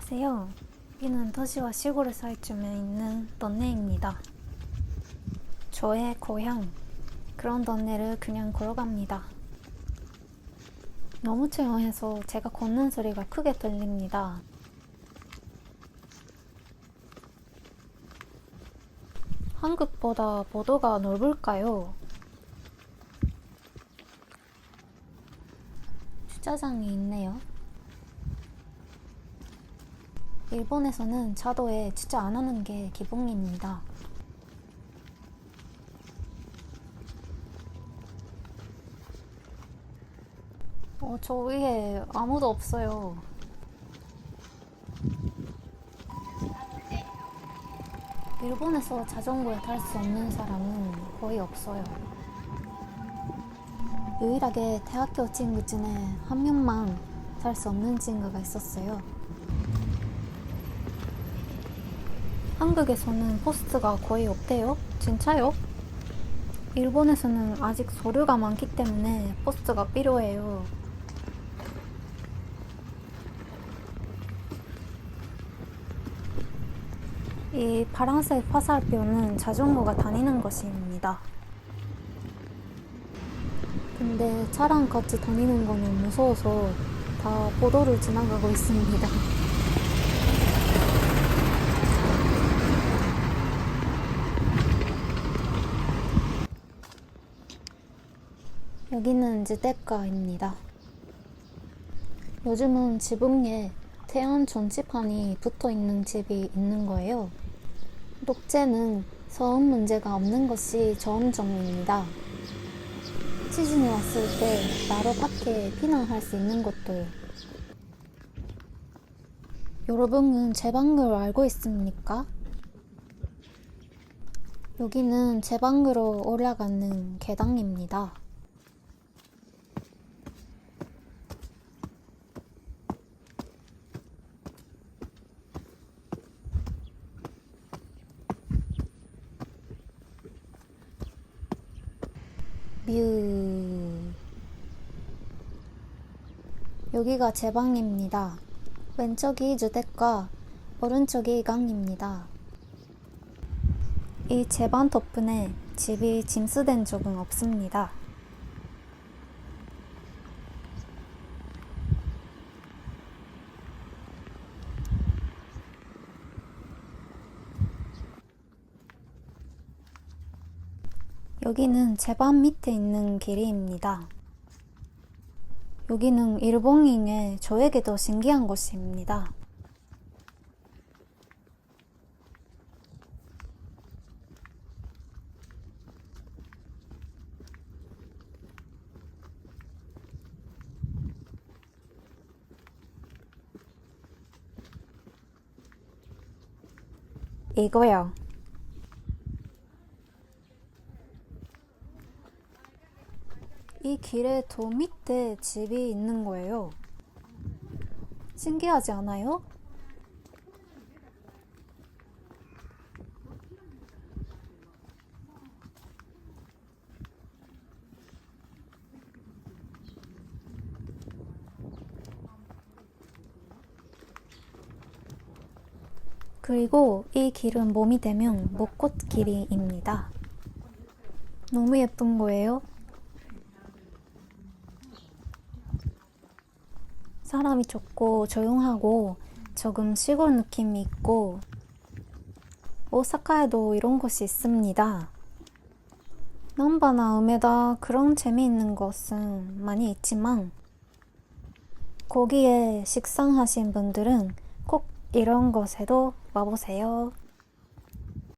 안녕하세요. 여기는 도시와 시골의 사이쯤에 있는 던네입니다. 저의 고향. 그런 던네를 그냥 걸어갑니다. 너무 조용해서 제가 걷는 소리가 크게 들립니다. 한국보다 보도가 넓을까요? 주차장이 있네요. 일본에서는 차도에 주차 안 하는 게 기본입니다. 어, 저 위에 아무도 없어요. 일본에서 자전거에 탈 수 없는 사람은 거의 없어요. 유일하게 대학교 친구 중에 한 명만 탈 수 없는 친구가 있었어요. 한국에서는 포스트가 거의 없대요? 진짜요? 일본에서는 아직 서류가 많기 때문에 포스트가 필요해요. 이 파란색 화살표는 자전거가 다니는 것입니다. 근데 차랑 같이 다니는 거는 무서워서 다 보도를 지나가고 있습니다. 여기는 지대가입니다. 요즘은 지붕에 태연 전지판이 붙어 있는 집이 있는 거예요. 녹재는 소음 문제가 없는 것이 좋은 점입니다. 시즌이 왔을 때 바로 밖에 피난할 수 있는 것도요. 여러분은 제 방을 알고 있습니까? 여기는 제 방으로 올라가는 계단입니다. 뮤. 여기가 제 방입니다. 왼쪽이 주택과 오른쪽이 강입니다. 이제방 덕분에 집이 짐수된 적은 없습니다. 여기는 제방 밑에 있는 길이입니다. 여기는 일본인의 저에게도 신기한 곳입니다. 이거요. 이 길의 도 밑에 집이 있는 거예요. 신기하지 않아요? 그리고 이 길은 봄이 되면 목꽃 길이입니다. 너무 예쁜 거예요. 사람이 적고 조용하고 조금 시골 느낌이 있고 오사카에도 이런 곳이 있습니다. 남바나 음에다 그런 재미있는 것은 많이 있지만 거기에 식상하신 분들은 꼭 이런 곳에도 와보세요.